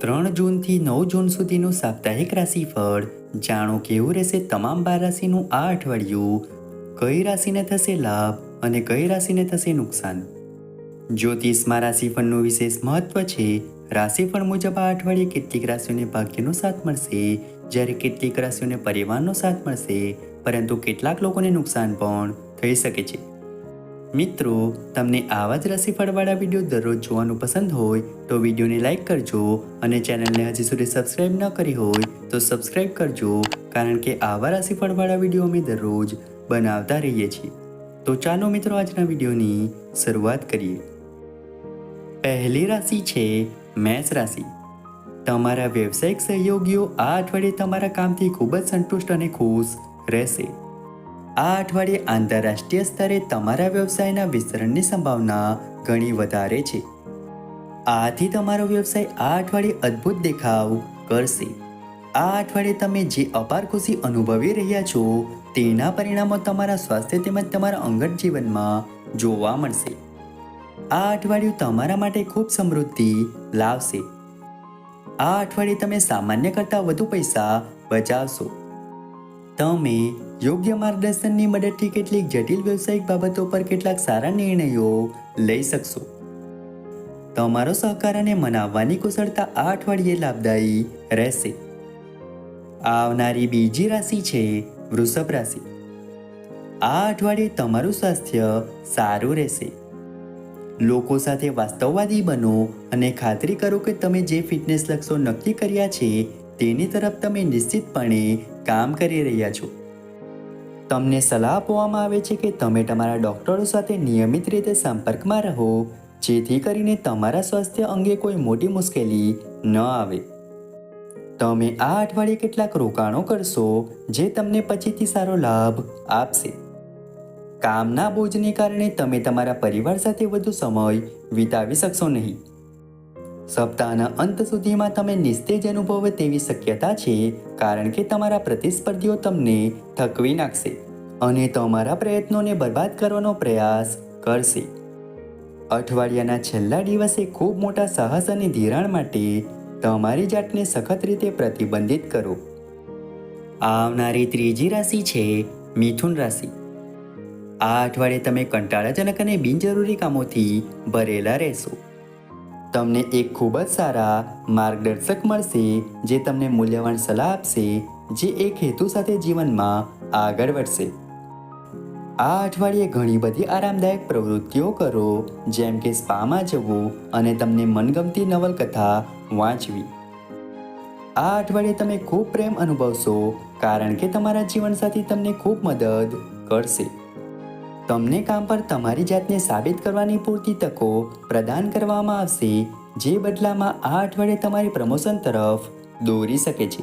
ત્રણ જૂનથી નવ જૂન સુધીનું સાપ્તાહિક રાશિફળ. જાણો કેવું રહેશે તમામ બાર રાશિનું આ અઠવાડિયું? કઈ રાશિને થશે લાભ અને કઈ રાશિને થશે નુકસાન? જ્યોતિષમાં રાશિફળનું વિશેષ મહત્વ છે. રાશિફળ મુજબ આ અઠવાડિયે કેટલીક રાશિઓને ભાગ્યનો સાથ મળશે. જ્યારે કેટલીક રાશિઓને પરિવારનો સાથ મળશે. પરંતુ કેટલાક લોકોને નુકસાન પણ થઈ શકે છે. મિત્રો, તમને આવા જ રાશિફળવાળા વીડિયો દરરોજ જોવાનું પસંદ હોય તો વિડીયોને લાઈક કરજો અને ચેનલને હજી સુધી સબસ્ક્રાઇબ ન કરી હોય તો સબસ્ક્રાઇબ કરજો કારણ કે આવા રાશિફળવાળા વીડિયો અમે દરરોજ બનાવતા રહીએ છીએ. તો ચાલો મિત્રો આજના વિડીયોની શરૂઆત કરીએ. પહેલી રાશિ છે મેષ રાશિ. તમારા વ્યવસાયિક સહયોગીઓ આ અઠવાડિયે તમારા કામથી ખૂબ જ સંતુષ્ટ અને ખુશ રહેશે. આ અઠવાડિયે આંતરરાષ્ટ્રીય સ્તરે તમારા વ્યવસાયના વિસ્તરણની સંભાવના ઘણી વધારે છે. આથી તમારો વ્યવસાય આ અઠવાડિયે અદ્ભુત દેખાવ કરશે. આ અઠવાડિયે તમે જે અપાર ખુશી અનુભવી રહ્યા છો, તેના પરિણામો તમારા સ્વાસ્થ્ય તેમજ તમારા અંગત જીવનમાં જોવા મળશે. આ અઠવાડિયું તમારા માટે ખૂબ સમૃદ્ધિ લાવશે. આ અઠવાડિયે તમે સામાન્ય કરતાં વધુ પૈસા બચાવશો. તમે યોગ્ય માર્ગદર્શનની મદદથી કેટલીક જટિલ વ્યવસાયિક બાબતો પર કેટલાક સારા નિર્ણયો લઈ શકશો. તમારો સહકાર અને મનાવવાની કુશળતા આ અઠવાડિયે લાભદાયી રહેશે. આવનારી બીજી રાશિ છે વૃષભ રાશિ. આ અઠવાડિયે તમારું સ્વાસ્થ્ય સારું રહેશે. લોકો સાથે વાસ્તવવાદી બનો અને ખાતરી કરો કે તમે જે ફિટનેસ લક્ષ્યો નક્કી કર્યા છે તેની તરફ તમે નિશ્ચિતપણે કામ કરી રહ્યા છો. તમને સલાહ આપવામાં આવે છે કે તમે તમારા ડોક્ટરો સાથે નિયમિત રીતે સંપર્કમાં રહો, જેથી કરીને તમારા સ્વાસ્થ્ય અંગે કોઈ મોટી મુશ્કેલી ન આવે. તમે આ અઠવાડિયે કેટલાક રોકાણો કરશો, જે તમને પછીથી સારો લાભ આપશે. કામના બોજને કારણે તમે તમારા પરિવાર સાથે વધુ સમય વિતાવી શકશો નહીં. સપ્તાહના અંત સુધીમાં તમે નિસ્તેજ અનુભવો તેવી શક્યતા છે કારણ કે તમારા પ્રતિસ્પર્ધીઓ તમને થકવી નાખશે અને તમારા પ્રયત્નોને બરબાદ કરવાનો પ્રયાસ કરશે. અઠવાડિયાના છેલ્લા દિવસે ખૂબ મોટા સાહસ અને ધિરાણ માટે તમારી જાતને સખત રીતે પ્રતિબંધિત કરો. આવનારી ત્રીજી રાશિ છે મિથુન રાશિ. આ અઠવાડિયે તમે કંટાળાજનક અને બિનજરૂરી કામોથી ભરેલા રહેશો. તમને એક ખૂબ જ સારા માર્ગદર્શક મળશે, જે તમને મૂલ્યવાન સલાહ આપશે, જે એક હેતુ સાથે જીવનમાં આગળ વધશે. આ અઠવાડિયે ઘણી બધી આરામદાયક પ્રવૃત્તિઓ કરો, જેમ કે સ્પામાં જવું અને તમને મનગમતી નવલકથા વાંચવી. આ અઠવાડિયે તમે ખૂબ પ્રેમ અનુભવશો, કારણ કે તમારા જીવનસાથી તમને ખૂબ મદદ કરશે. તમને કામ પર તમારી જાતને સાબિત કરવાની પૂરતી તકો પ્રદાન કરવામાં આવશે, જે બદલામાં આ અઠવાડિયે તમારી પ્રમોશન તરફ દોરી શકે છે.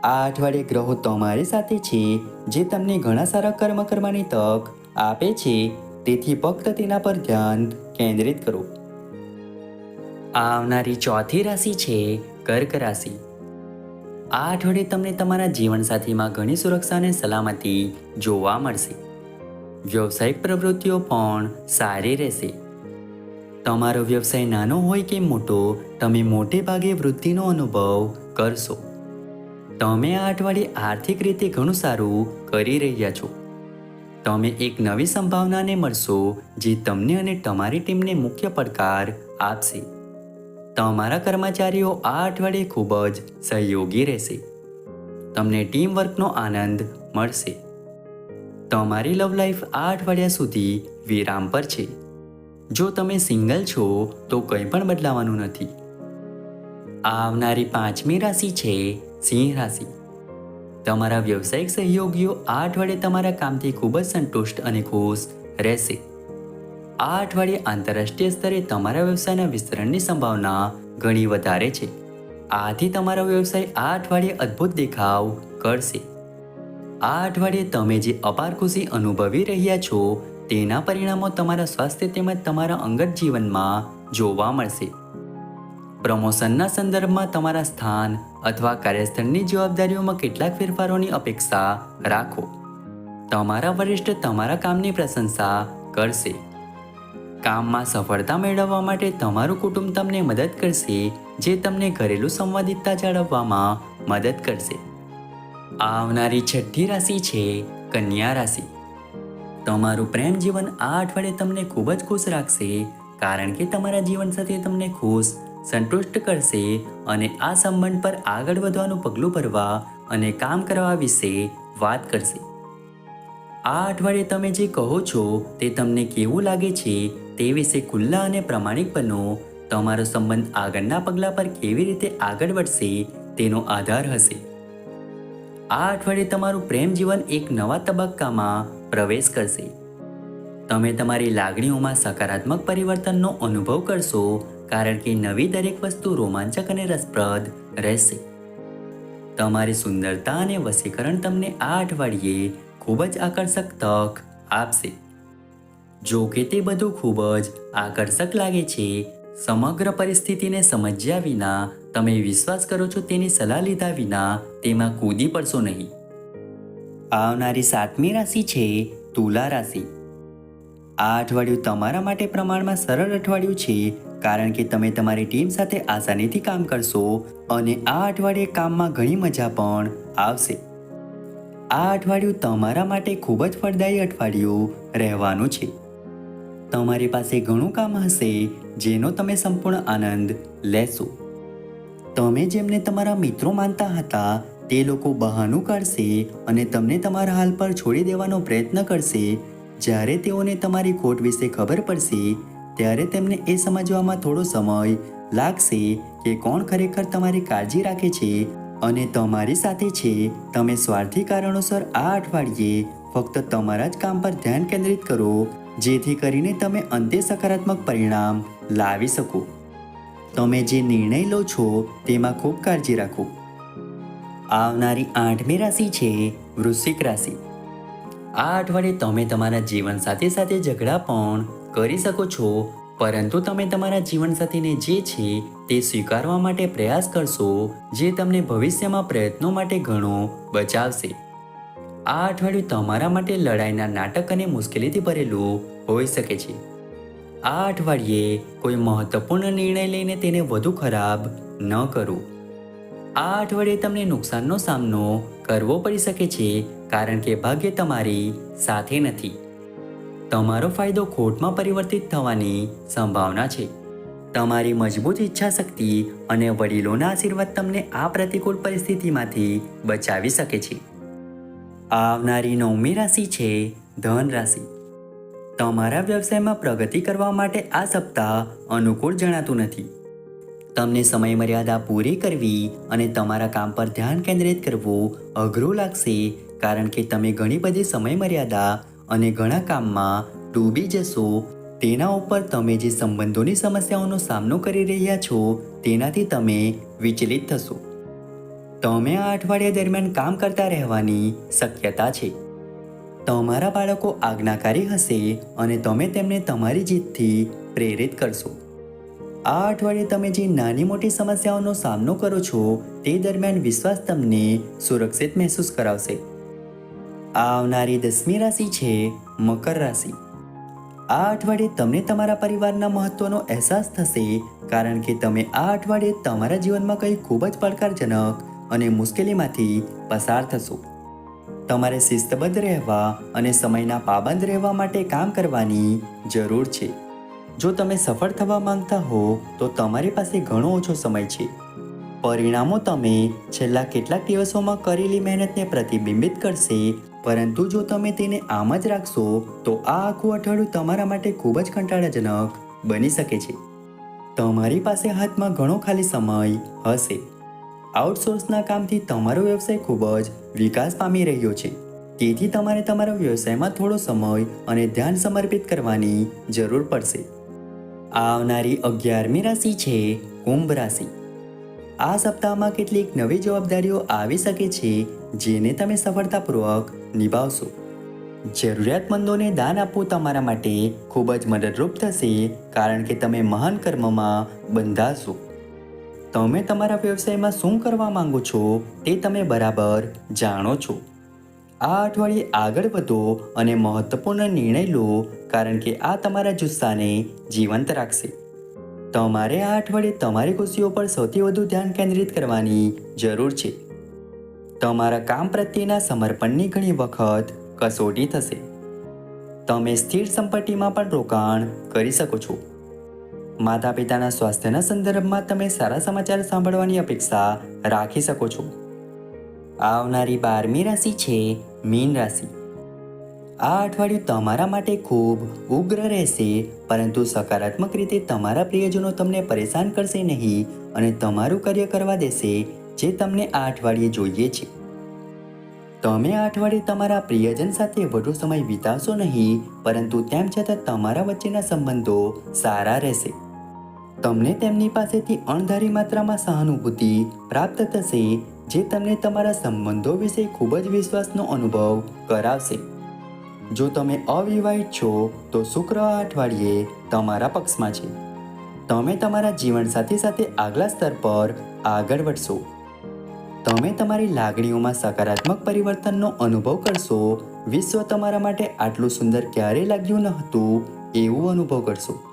આ અઠવાડિયે ગ્રહો તમારી સાથે છે, જે તમને ઘણા સારા કર્મ કરવાની તક આપે છે, તેથી ફક્ત તેના પર ધ્યાન કેન્દ્રિત કરો. આવનારી ચોથી રાશિ છે કર્ક રાશિ. આ અઠવાડિયે તમને તમારા જીવનસાથીમાં ઘણી સુરક્ષા અને સલામતી જોવા મળશે. વ્યવસાયિક પ્રવૃત્તિઓ પણ સારી રહેશે. તમારો વ્યવસાય નાનો હોય કે મોટો, તમે મોટે ભાગે વૃદ્ધિનો અનુભવ કરશો. તમે આ અઠવાડિયે આર્થિક રીતે ઘણું સારું કરી રહ્યા છો. તમે એક નવી સંભાવનાને મળશો, જે તમને અને તમારી ટીમને મુખ્ય પડકાર આપશે. તમારા કર્મચારીઓ આ અઠવાડિયે ખૂબ જ સહયોગી રહેશે. તમને ટીમ વર્કનો આનંદ મળશે. તમારી લવ લાઈફ આ અઠવાડિયા સુધી વિરામ પર છે. જો તમે સિંગલ છો, તો કંઈ પણ બદલાવાનું નથી. આવનારી પાંચમી રાશિ છે સિંહ રાશિ. તમારા વ્યવસાયિક સહયોગીઓ આ અઠવાડિયે તમારા કામથી ખૂબ જ સંતુષ્ટ અને ખુશ રહેશે. આ અઠવાડિયે આંતરરાષ્ટ્રીય સ્તરે તમારા વ્યવસાયના વિસ્તરણની સંભાવના ઘણી વધારે છે. આથી તમારો વ્યવસાય આ અઠવાડિયે અદ્ભુત દેખાવ કરશે. આ અઠવાડિયે તમે જે અપાર ખુશી અનુભવી રહ્યા છો, તેના પરિણામો તમારા સ્વાસ્થ્ય તેમજ તમારા અંગત જીવનમાં જોવા મળશે. પ્રમોશનના સંદર્ભમાં તમારા સ્થાન અથવા કાર્યસ્થળની જવાબદારીઓમાં કેટલાક ફેરફારોની અપેક્ષા રાખો. તમારા વરિષ્ઠ તમારા કામની પ્રશંસા કરશે. કામમાં સફળતા મેળવવા માટે તમારું કુટુંબ તમને મદદ કરશે, જે તમને ઘરેલું સંવાદિતતા જાળવવામાં મદદ કરશે. આવનારી છઠ્ઠી રાશિ છે કન્યા રાશિ. તમારું પ્રેમ જીવન આ અઠવાડિયે તમને ખૂબ જ ખુશ રાખશે, કારણ કે તમારા જીવન સાથે તમને ખુશ, સંતુષ્ટ કરશે અને આ સંબંધ પર આગળ વધવાનું પગલું ભરવા અને કામ કરવા વિશે વાત કરશે. આ અઠવાડિયે તમે જે કહો છો તે તમને કેવું લાગે છે તે વિશે ખુલ્લા અને પ્રામાણિક બનો. તમારો સંબંધ આગળના પગલા પર કેવી રીતે આગળ વધશે તેનો આધાર હશે. આ અઠવાડિયે તમારું પ્રેમ જીવન એક નવા તબક્કામાં પ્રવેશ કરશે. તમે તમારી લાગણીઓમાં સકારાત્મક પરિવર્તનનો અનુભવ કરશો, કારણ કે નવી દરેક વસ્તુ રોમાંચક અને રસપ્રદ રહેશે. તમારી સુંદરતા અને વસીકરણ તમને આ અઠવાડિયે ખૂબ જ આકર્ષક તક આપશે. જો કે તે બધું ખૂબ જ આકર્ષક લાગે છે સમગ્ર પરિસ્થિતિને સમજ્યા વિના, તમે વિશ્વાસ કરો છો તેની સલાહ લીધા વિના, તેમાં કૂદી પડશો નહીં. આવનારી સાતમી રાશિ છે તુલા રાશિ. આ અઠવાડિયું તમારા માટે પ્રમાણમાં સરળ અઠવાડિયું છે, કારણ કે તમે તમારી ટીમ સાથે આસાનીથી કામ કરશો અને આ અઠવાડિયે કામમાં ઘણી મજા પણ આવશે. આ અઠવાડિયું તમારા માટે ખૂબ જ ફળદાયી અઠવાડિયું રહેવાનું છે. તમારી પાસે ઘણું કામ હશે, જેનો તમે સંપૂર્ણ આનંદ લેશો. તમે જેમને તમારા મિત્રો માનતા હતા, તે લોકો બહાનું કાઢશે અને તમને તમારા હાલ પર છોડી દેવાનો પ્રયત્ન કરશે. જ્યારે તેઓને તમારી ખોટ વિશે ખબર પડશે, ત્યારે તેમને એ સમજવામાં થોડો સમય લાગશે કે કોણ ખરેખર તમારી કાળજી રાખે છે અને તમારી સાથે છે. તમે સ્વાર્થી કારણોસર આ અઠવાડિયે ફક્ત તમારા જ કામ પર ધ્યાન કેન્દ્રિત કરો જેથી કરીને તમે અંતે સકારાત્મક પરિણામ લાવી શકો. તમે જે નિર્ણય લો છો તેમાં ખૂબ કાળજી રાખો. આવનારી આઠમી રાશિ છે વૃશ્ચિક રાશિ. આ અઠવાડિયે તમે તમારા જીવન સાથે સાથે ઝઘડા પણ કરી શકો છો, પરંતુ તમે તમારા જીવનસાથીને જે છે તે સ્વીકારવા માટે પ્રયાસ કરશો, જે તમને ભવિષ્યમાં પ્રયત્નો માટે ઘણો બચાવશે. આ અઠવાડિયું તમારા માટે લડાઈના નાટક અને મુશ્કેલીથી ભરેલું હોઈ શકે છે. આ અઠવાડિયે કોઈ મહત્વપૂર્ણ નિર્ણય લઈને તેને વધુ ખરાબ ન કરો. આ અઠવાડિયે તમને નુકસાનનો સામનો કરવો પડી શકે છે, કારણ કે ભાગ્ય તમારી સાથે નથી. તમારો ફાયદો ખોટમાં પરિવર્તિત થવાની સંભાવના છે. તમારી મજબૂત ઈચ્છા શક્તિ અને વડીલોના આશીર્વાદ તમને આ પ્રતિકૂળ પરિસ્થિતિમાંથી બચાવી શકે છે. આવનારી નવમી રાશિ છે ધન રાશિ તમારા વ્યવસાયમાં પ્રગતિ કરવા માટે આ સપ્તાહ અનુકૂળ જણાતું નથી. તમને સમય મર્યાદા પૂરી કરવી અને તમારા કામ પર ધ્યાન કેન્દ્રિત કરવું અઘરું લાગશે, કારણ કે તમે ઘણી બધી સમય મર્યાદા અને ઘણા કામમાં ડૂબી જશો. તેના ઉપર તમે જે સંબંધોની સમસ્યાઓનો સામનો કરી રહ્યા છો, તેનાથી તમે વિચલિત થશો. તમે આ અઠવાડિયા દરમિયાન કામ કરતા રહેવાની શક્યતા છે. તમારા બાળકો આજ્ઞાકારી હશે અને તમે તેમને તમારી જીતથી પ્રેરિત કરશો. આ અઠવાડિયે તમે જે નાની મોટી સમસ્યાઓનો સામનો કરો છો, તે દરમિયાન વિશ્વાસ તમને સુરક્ષિત મહેસૂસ કરાવશે. આવનારી દસમી રાશિ છે મકર રાશિ. આ અઠવાડિયે તમને તમારા પરિવારના મહત્વનો અહેસાસ થશે, કારણ કે તમે આ અઠવાડિયે તમારા જીવનમાં કંઈ ખૂબ જ પડકારજનક અને મુશ્કેલીમાંથી પસાર થશો. તમારે શિસ્તબદ્ધ રહેવા અને સમયના પાબંદ રહેવા માટે કામ કરવાની જરૂર છે. જો તમે સફળ થવા માંગતા હો, તો તમારી પાસે ઘણો ઓછો સમય છે. પરિણામો તમે છેલ્લા કેટલાક દિવસોમાં કરેલી મહેનતને પ્રતિબિંબિત કરશે, પરંતુ જો તમે તેને આમ જ રાખશો, તો આ આખું અઠવાડિયું તમારા માટે ખૂબ જ કંટાળાજનક બની શકે છે. તમારી પાસે હાથમાં ઘણો ખાલી સમય હશે. આઉટસોર્સના કામથી તમારો વ્યવસાય ખૂબ જ વિકાસ પામી રહ્યો છે. તેથી તમારે તમારા વ્યવસાયમાં થોડો સમય અને ધ્યાન સમર્પિત કરવાની જરૂર પડશે. આવનારી અગિયારમી રાશિ છે કુંભ રાશિ. આ સપ્તાહમાં કેટલીક નવી જવાબદારીઓ આવી શકે છે, જેને તમે સફળતાપૂર્વક નિભાવશો. જરૂરિયાતમંદોને દાન આપવું તમારા માટે ખૂબ જ મદદરૂપ થશે, કારણ કે તમે મહાન કર્મમાં બંધાશો. તમે તમારા વ્યવસાયમાં શું કરવા માંગો છો તે તમે બરાબર જાણો છો. આ અઠવાડિયે આગળ વધો અને મહત્વપૂર્ણ નિર્ણય લો કારણ કે આ તમારા જુસ્સાને જીવંત રાખશે. તમારે આ અઠવાડિયે તમારી ખુશીઓ પર સૌથી વધુ ધ્યાન કેન્દ્રિત કરવાની જરૂર છે. તમારા કામ પ્રત્યેના સમર્પણની ઘણી વખત કસોટી થશે. તમે સ્થિર સંપત્તિમાં પણ રોકાણ કરી શકો છો. માતા પિતાના સ્વાસ્થ્યના સંદર્ભમાં તમે સારા સમાચાર સાંભળવાની અપેક્ષા રાખી શકો છો. આવનારી બારમી રાશિ છે મીન રાશિ. આ અઠવાડિયું તમારા માટે ખૂબ ઉગ્ર રહેશે, પરંતુ સકારાત્મક રીતે તમારા પ્રિયજનો તમને પરેશાન કરશે નહીં અને તમારું કાર્ય કરવા દેશે જે તમને આ અઠવાડિયે જોઈએ છે. તમે આ અઠવાડિયે તમારા પ્રિયજન સાથે વધુ સમય વિતાવશો નહીં, પરંતુ તેમ છતાં તમારા વચ્ચેના સંબંધો સારા રહેશે. તમને તેમની પાસેથી અણધારી માત્રામાં સહાનુભૂતિ પ્રાપ્ત થશે, જે તમને તમારા સંબંધો વિશે ખૂબ જ વિશ્વાસનો અનુભવ કરાવશે. જો તમે અવિવાહિત છો, તો શુક્ર અઠવાડિયે તમારા પક્ષમાં છે. તમે તમારા જીવનસાથી સાથે આગલા સ્તર પર આગળ વધશો. તમે તમારી લાગણીઓમાં સકારાત્મક પરિવર્તનનો અનુભવ કરશો. વિશ્વ તમારા માટે આટલું સુંદર ક્યારેય લાગ્યું ન હતું, એવું અનુભવ કરશો.